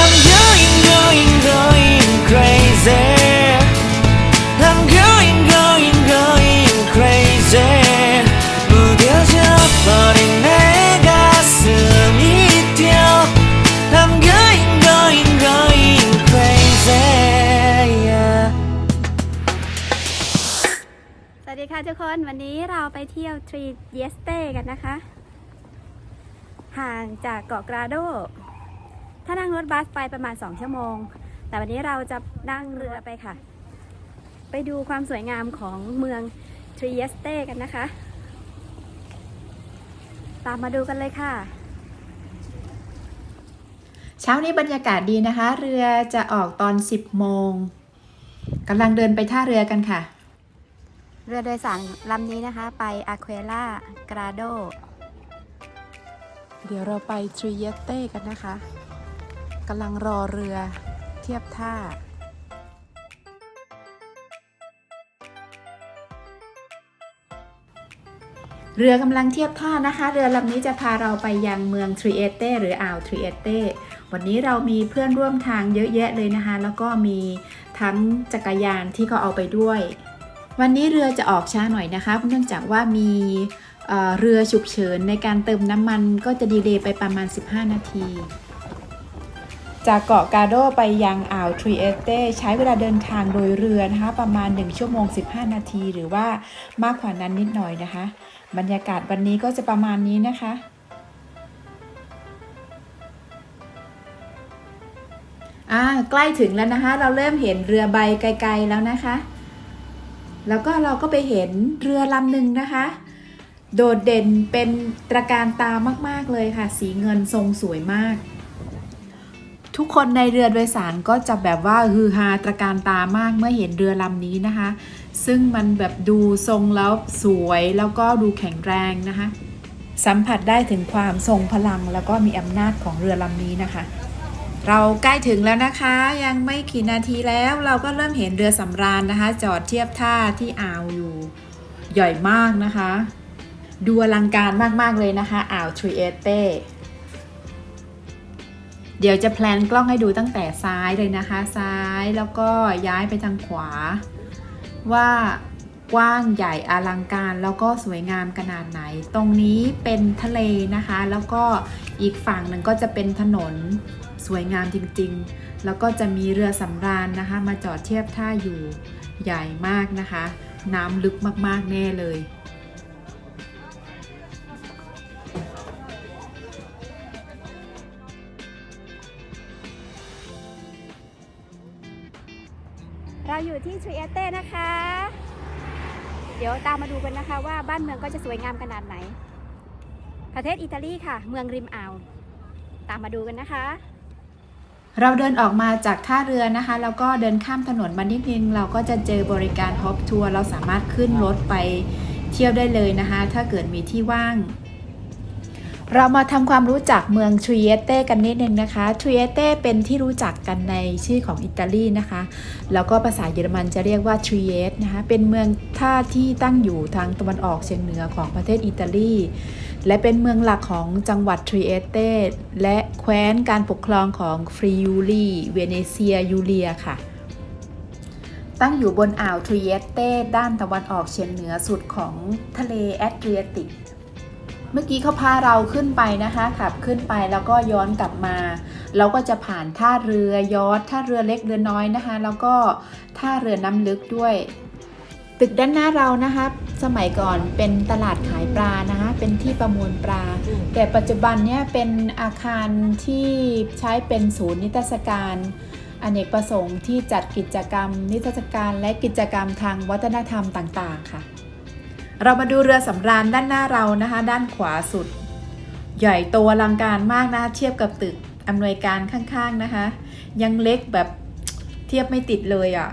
I'm going, going, going crazy. I'm going, going, going crazy. 무뎌져 버린 내 가슴이 뛰어. I'm going, going, going crazy. Yeah. สวัสดีค่ะทุกคนวันนี้เราไปเที่ยวทรีเยสเต้กันนะคะ ห่างจากเกาะกราโด ถ้านั่งรถบัสไปประมาณ 2 ชั่วโมง แต่วันนี้เราจะนั่งเรือไปค่ะ ไปดูความสวยงามของเมืองทรีเยสเต้กันนะคะ ตามมาดูกันเลยค่ะเช้านี้บรรยากาศดีนะคะ เรือจะออกตอน 10 โมงกำลังเดินไปท่าเรือกันค่ะ เรือโดยสารลำนี้นะคะ ไปอาควล่ากราโด เดี๋ยวเราไปทริเยเต้กันนะคะ กำลังรอเรือเทียบท่า เรือกำลังเทียบท่านะคะ เรือลำนี้จะพาเราไปยังเมืองทริเอเต้หรืออ่าวทริเอเต้วันนี้เรามีเพื่อนร่วมทางเยอะแยะเลยนะคะ แล้วก็มีทั้งจักรยานที่เขาเอาไปด้วย วันนี้เรือจะออกช้าหน่อยนะคะ เนื่องจากว่ามีเเรือฉุกเฉินในการเติมน้ำมันก็จะดีเลย์ไปประมาณ 15 นาที จากเกาะกาโดไปยังอ่าวทริเอเต้ใช้เวลาเดินทางโดยเรือนะคะประมาณ 1 ชั่วโมง 15 นาที หรือว่ามากกว่านั้นนิดหน่อยนะคะ บรรยากาศวันนี้ก็จะประมาณนี้นะคะอ่าใกล้ถึงแล้วนะคะ เราเริ่มเห็นเรือใบไกลๆแล้วนะคะ แล้วก็เราก็ไปเห็นเรือลำหนึ่งนะคะ โดดเด่นเป็นตระการตามากๆเลยค่ะ สีเงินทรงสวยมาก ทุกคนในเรือโดยสารก็จะแบบว่าฮือฮาตระการตามากเมื่อเห็นเรือลำนี้นะคะ ซึ่งมันแบบดูทรงแล้วสวยแล้วก็ดูแข็งแรงนะคะ สัมผัสได้ถึงความทรงพลังแล้วก็มีอำนาจของเรือลำนี้นะคะ เราใกล้ถึงแล้วนะคะ ยังไม่กี่นาทีแล้วเราก็เริ่มเห็นเรือสำราญนะคะ จอดเทียบท่าที่อ่าวอยู่ใหญ่มากนะคะ ดูอลังการมากๆเลยนะคะ อ่าวทริเอเต้ ดี๋ยวจะแพลนกล้องให้ดูตั้งแต่ซ้ายเลยนะคะ ซ้ายแล้วก็ย้ายไปทางขวา ว่ากว้างใหญ่อลังการแล้วก็สวยงามขนาดไหน ตรงนี้เป็นทะเลนะคะ แล้วก็อีกฝั่งหนึ่งก็จะเป็นถนนสวยงามจริงๆ แล้วก็จะมีเรือสำราญนะคะ มาจอดเทียบท่าอยู่ใหญ่มากนะคะ น้ำลึกมากๆแน่เลย เราอยู่ที่ทรีเอเต้นะคะ เดี๋ยวตามมาดูกันนะคะว่าบ้านเมืองก็จะสวยงามขนาดไหน ประเทศอิตาลีค่ะ เมืองริมอ่าว ตามมาดูกันนะคะเราเดินออกมาจากท่าเรือนะคะ แล้วก็เดินข้ามถนนมานิดนึงเราก็จะเจอบริการฮอปทัวร์เราสามารถขึ้นรถไปเที่ยวได้เลยนะคะ ถ้าเกิดมีที่ว่าง เรามาทำความรู้จักเมืองทริเอเต้กันนิดนึงนะคะทริเอเต้เป็นที่รู้จักกันในชื่อของอิตาลีนะคะ แล้วก็ภาษาเยอรมันจะเรียกว่าทริเอตนะคะ เป็นเมืองท่าที่ตั้งอยู่ทางตะวันออกเฉียงเหนือของประเทศอิตาลี และเป็นเมืองหลักของจังหวัดทริเอเต้และแคว้นการปกครองของฟรียูรีเวเนเซียยูเลียค่ะตั้งอยู่บนอ่าวทริเอเต้ด้านตะวันออกเฉียงเหนือสุดของทะเลแอดริอาติก เมื่อกี้เขาพาเราขึ้นไปนะคะ ขับขึ้นไปแล้วก็ย้อนกลับมา เราก็จะผ่านท่าเรือยอทท่าเรือเล็กเรือน้อยนะคะ แล้วก็ท่าเรือน้ำลึกด้วย ตึกด้านหน้าเรานะคะ สมัยก่อนเป็นตลาดขายปลานะคะ เป็นที่ประมวลปลา แต่ปัจจุบันเนี่ยเป็นอาคารที่ใช้เป็นศูนย์นิทรรศการอเนกประสงค์ที่จัดกิจกรรมนิทรรศการและกิจกรรมทางวัฒนธรรมต่าง ๆ ค่ะ เรามาดูเรือสำราญด้านหน้าเรานะคะ ด้านขวาสุด ใหญ่โตอลังการมากนะคะเทียบกับตึกอำนวยการข้างๆนะคะ ยังเล็กแบบเทียบไม่ติดเลยอะ่ะ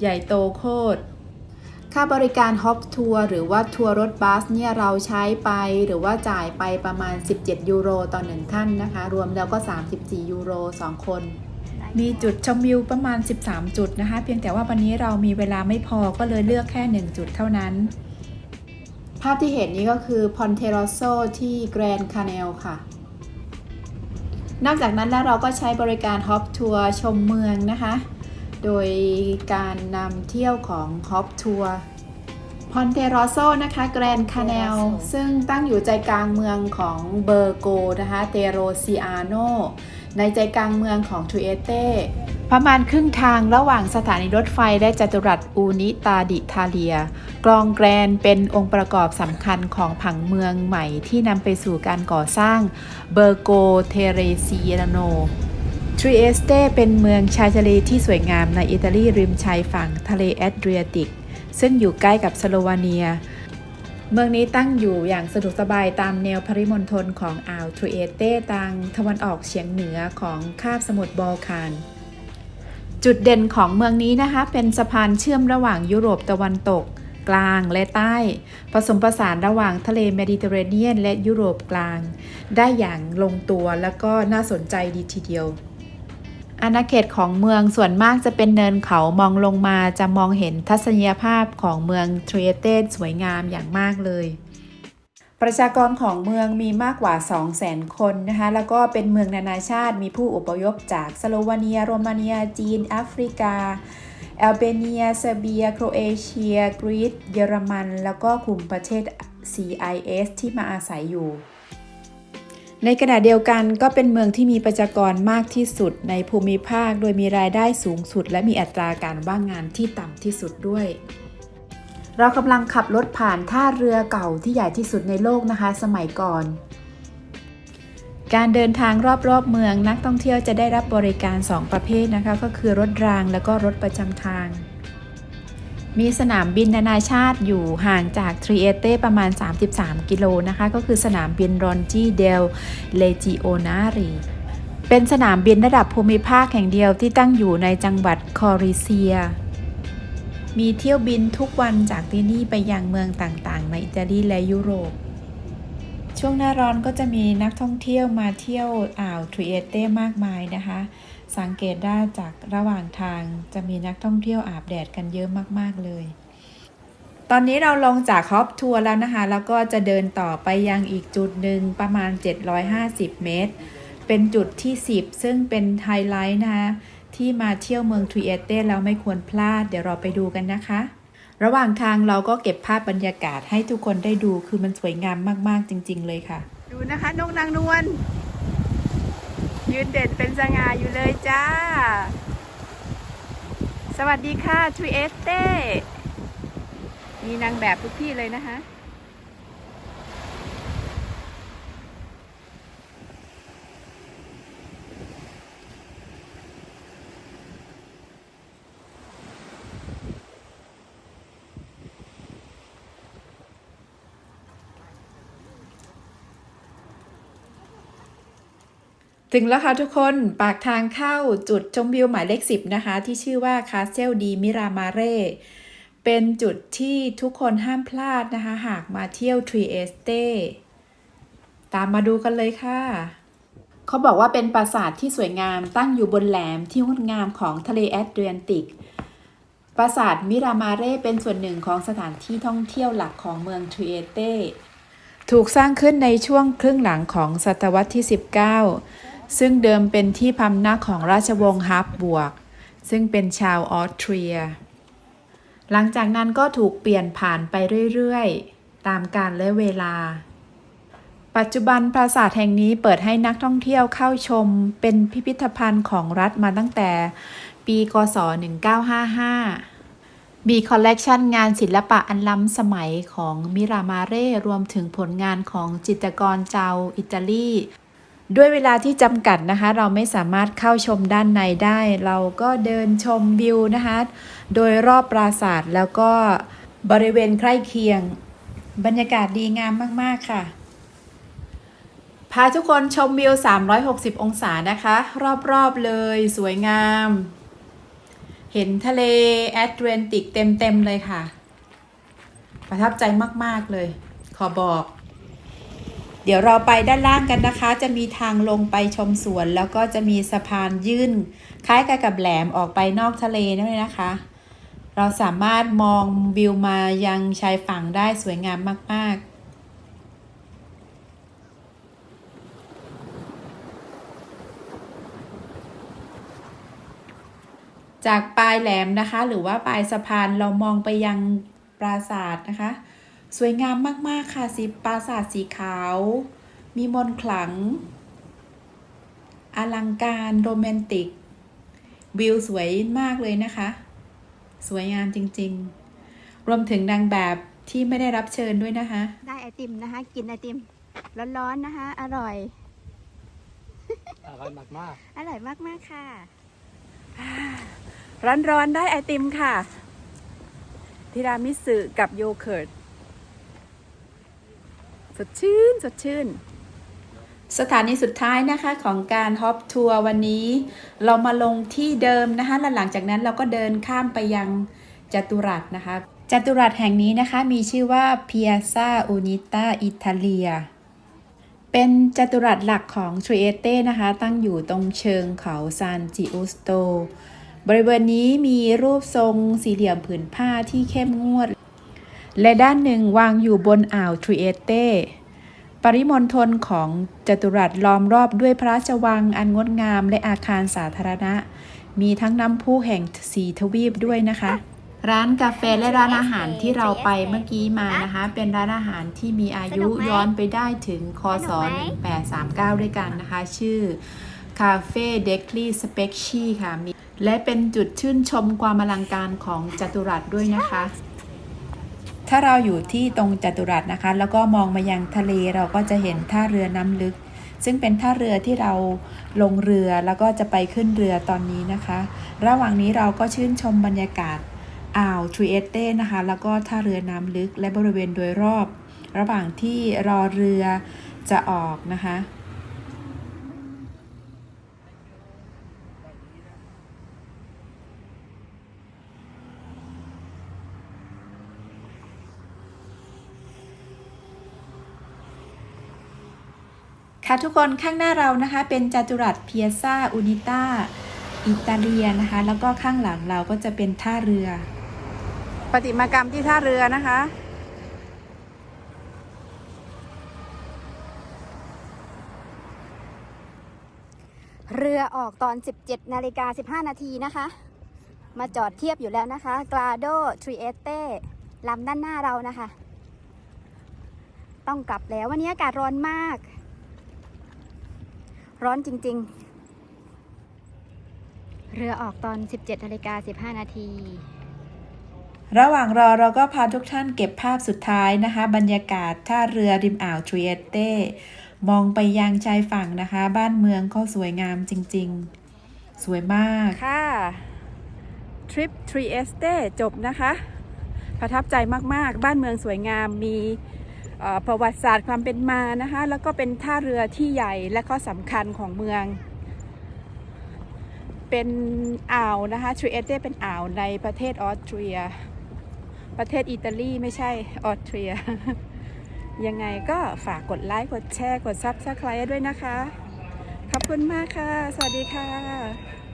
ใหญ่โตโคตร ค่าบริการฮอปทัวร์หรือว่าทัวร์รถบัสเนี่ยเราใช้ไปหรือว่าจ่ายไปประมาณ 17 ยูโรต่อหนึ่งท่านนะคะ รวมแล้วก็ 34 ยูโร 2 คน มีจุดชมวิวประมาณ 13 จุดนะคะ เพียงแต่ว่าวันนี้เรามีเวลาไม่พอก็เลยเลือกแค่ 1 จุดเท่านั้นภาพที่เห็นนี้ก็คือพอนเทโรโซที่แกรนด์คาเนลค่ะ นอกจากนั้นแล้วเราก็ใช้บริการฮอปทัวร์ชมเมืองนะคะ โดยการนำเที่ยวของฮอปทัวร์พอนเทโรโซนะคะแกรนคาเนลซึ่งตั้งอยู่ใจกลางเมืองของเบอร์โกนะคะเตโรซิอาโนในใจกลางเมืองของทูเอเต ประมาณครึ่งทางระหว่างสถานีรถไฟและจัตุรัสอูนิตาดิทาเลีย กลองแกรนเป็นองค์ประกอบสำคัญของผังเมืองใหม่ที่นำไปสู่การก่อสร้างเบอร์โกเทเรซิเอโนทริเอสเตเป็นเมืองชายทะเลที่สวยงามในอิตาลีริมชายฝั่งทะเลแอดเรียติก ซึ่งอยู่ใกล้กับสโลวาเนีย เมืองนี้ตั้งอยู่อย่างสะดวกสบายตามแนวปริมณฑลของอ่าวทริเอสเตทางตะวันออกเฉียงเหนือของคาบสมุทรบอลคาน จุดเด่นของเมืองนี้นะคะ เป็นสะพานเชื่อมระหว่างยุโรปตะวันตก กลางและใต้ ผสมผสานระหว่างทะเลเมดิเตอร์เรเนียน และยุโรปกลาง ได้อย่างลงตัวแล้วก็น่าสนใจดีทีเดียวอาณาเขตของเมืองส่วนมากจะเป็นเนินเขามองลงมาจะมองเห็นทัศนียภาพของเมืองทริเอเตสวยงามอย่างมากเลย ประชากรของเมืองมีมากกว่า 200,000 คนนะคะ แล้วก็เป็นเมืองนานาชาติ มีผู้อพยพจากสโลวาเนีย โรมาเนีย จีน แอฟริกาแอลเบเนีย เซอร์เบีย โครเอเชีย กรีซ เยอรมัน แล้วก็กลุ่มประเทศ CIS ที่มาอาศัยอยู่ ในขณะเดียวกันก็เป็นเมืองที่มีประชากรมากที่สุดในภูมิภาค โดยมีรายได้สูงสุด และมีอัตราการว่างงานที่ต่ำที่สุดด้วย เรากำลังขับรถผ่านท่าเรือเก่าที่ใหญ่ที่สุดในโลกนะคะ สมัยก่อน การเดินทางรอบๆเมืองนักท่องเที่ยวจะได้รับบริการ 2 ประเภทนะคะ ก็คือรถรางแล้วก็รถประจำทาง มีสนามบินนานาชาติอยู่ห่างจากทริเอเตประมาณ 33 กิโลนะคะ ก็คือสนามบินรอนจีเดลเลจิโอนารีเป็นสนามบินระดับภูมิภาคแห่งเดียวที่ตั้งอยู่ในจังหวัดคอริเซีย มีเที่ยวบินทุกวันจากที่นี่ไปยังเมืองต่างๆ ในอิตาลีและยุโรป ช่วงหน้าร้อนก็จะมีนักท่องเที่ยวมาเที่ยวอ่าวทริเอเต้มากมายนะคะ สังเกตได้จากระหว่างทางจะมีนักท่องเที่ยวอาบแดดกันเยอะมากๆเลย ตอนนี้เราลงจากฮอปทัวร์แล้วนะคะ แล้วก็จะเดินต่อไปยังอีกจุดหนึ่งประมาณ 750 เมตร เป็นจุดที่ 10 ซึ่งเป็นไฮไลท์นะคะ ที่มาเที่ยวเมืองทริเอเต้แล้วไม่ควรพลาด เดี๋ยวเราไปดูกันนะคะ ระหว่างทางเราก็เก็บภาพบรรยากาศให้ทุกคนได้ดูคือมันสวยงามมากๆจริง ๆ เลยค่ะ ดูนะคะนกนางนวลยืนเด่นเป็นสง่าอยู่เลยจ้า สวัสดีค่ะทริเอเต้มีนางแบบทุกที่เลยนะคะ ถึงแล้วค่ะทุกคนปากทางเข้าจุดชมวิวหมายเลขสิบนะคะ ที่ชื่อว่าคาสเซลดีมิรามาเรเป็นจุดที่ทุกคนห้ามพลาดนะคะ หากมาเที่ยวทรีเอสเตตามมาดูกันเลยค่ะ เขาบอกว่าเป็นปราสาทที่สวยงามตั้งอยู่บนแหลมที่งดงามของทะเลแอดเรียนติก ปราสาทมิรามาเรเป็นส่วนหนึ่งของสถานที่ท่องเที่ยวหลักของเมืองทรีเอสเตถูกสร้างขึ้นในช่วงครึ่งหลังของศตวรรษที่ 19 ซึ่งเดิมเป็นที่พำนักของราชวงศ์ฮับบวก ซึ่งเป็นชาวออสเตรีย หลังจากนั้นก็ถูกเปลี่ยนผ่านไปเรื่อยๆ ตามกาลและเวลา ปัจจุบันปราสาทแห่งนี้เปิดให้นักท่องเที่ยวเข้าชม เป็นพิพิธภัณฑ์ของรัฐมาตั้งแต่ปีกศ 1955มีคอลเลกชันงานศิลปะอันล้ำสมัยของมิรามาเร่รวมถึงผลงานของจิตรกรชาวอิตาลี ด้วยเวลาที่จำกัดนะคะ เราไม่สามารถเข้าชมด้านในได้ เราก็เดินชมวิวนะคะ โดยรอบปราสาทแล้วก็บริเวณใกล้เคียง บรรยากาศดีงามมาก ๆ ค่ะ พาทุกคนชมวิว 360 องศานะคะ รอบ ๆ เลยสวยงาม เห็นทะเลแอตแลนติกเต็ม ๆ เลยค่ะ ประทับใจมาก ๆ เลย ขอบอก เดี๋ยวเราไปด้านล่างกันนะคะ จะมีทางลงไปชมสวน แล้วก็จะมีสะพานยื่น คล้ายกับกับแหลมออกไปนอกทะเลนั่นเลยนะคะ เราสามารถมองวิวมายังชายฝั่งได้สวยงามมาก ๆจากปลายแหลมนะคะ หรือว่าปลายสะพานเรามองไปยังปราสาทนะคะ สวยงามมาก ๆ ค่ะ สีปราสาทสีขาว มีมนต์ขลัง อลังการโรแมนติก วิวสวยมากเลยนะคะ สวยงามจริง ๆ รวมถึงนางแบบที่ไม่ได้รับเชิญด้วยนะคะ ได้ไอติมนะคะ กินไอติม ร้อนๆนะคะ อร่อย อร่อยมากอร่อยมากๆค่ะ ร้อนๆได้ไอติมค่ะ ทีรามิสุกับโยเกิร์ต สดชื่น สดชื่น สถานีสุดท้ายนะคะของการฮอปทัวร์วันนี้ เรามาลงที่เดิมนะคะและหลังจากนั้นเราก็เดินข้ามไปยังจัตุรัสนะคะ จัตุรัสแห่งนี้นะคะมีชื่อว่า Piazza Unita Italia เป็นจัตุรัสหลักของทริเอเต้นะคะ ตั้งอยู่ตรงเชิงเขาซานจิอุสโต บริเวณนี้มีรูปทรงสี่เหลี่ยมผืนผ้าที่เข้มงวด และด้านหนึ่งวางอยู่บนอ่าวทริเอเต้ปริมณฑลของจัตุรัสล้อมรอบด้วยพระราชวังอันงดงามและอาคารสาธารณะ มีทั้งน้ำพุแห่งสีทวีปด้วยนะคะ ร้านกาแฟและร้านอาหารที่เราไปเมื่อกี้มานะคะ เป็นร้านอาหารที่มีอายุย้อนไปได้ถึงคศสนุกไหม1839 ด้วยกันนะคะ ชื่อคาเฟ่เดคลีสเปกชีค่ะมีและเป็นจุดชื่นชมความอลังการของจัตุรัสด้วยนะคะ ถ้าเราอยู่ที่ตรงจัตุรัสนะคะ แล้วก็มองมายังทะเลเราก็จะเห็นท่าเรือน้ำลึก ซึ่งเป็นท่าเรือที่เราลงเรือแล้วก็จะไปขึ้นเรือตอนนี้นะคะ ระหว่างนี้เราก็ชื่นชมบรรยากาศอ่าวทริเอเต้นะคะ แล้วก็ท่าเรือน้ำลึกและบริเวณโดยรอบ ระหว่างที่รอเรือจะออกนะคะ ค่ะทุกคนข้างหน้าเรานะคะเป็นจัตุรัสเพียซ่าอุนิต้าอิตาเลียนะคะ แล้วก็ข้างหลังเราก็จะเป็นท่าเรือ ปฏิมากรรมที่ท่าเรือนะคะ เรือออกตอน 17นาฬิกา15 นาทีนะคะ มาจอดเทียบอยู่แล้วนะคะกราโดทริเอเต้ลำด้านหน้าเรานะคะ ต้องกลับแล้ววันนี้อากาศร้อนมาก ร้อนจริง ๆ เรือออกตอน 17นาฬิกา15 นาที ระหว่างรอเราก็พาทุกท่านเก็บภาพสุดท้ายนะคะ บรรยากาศท่าเรือริมอ่าวทริเอเต้มองไปยังชายฝั่งนะคะ บ้านเมืองก็สวยงามจริง ๆ สวยมาก ค่ะ ทริปทรีเอสเต้จบนะคะ ประทับใจมาก ๆ บ้านเมืองสวยงามมีเอ่อ ประวัติศาสตร์ความเป็นมานะคะแล้วก็เป็นท่าเรือที่ใหญ่และก็สำคัญของเมือง เป็นอ่าวนะคะทริเอเตเป็นอ่าวในประเทศออสเตรีย ประเทศอิตาลีไม่ใช่ออสเตรีย ยังไงก็ฝากกดไลค์ กดแชร์ กดซับสไครต์ด้วยนะคะ ขอบคุณมากค่ะ สวัสดีค่ะ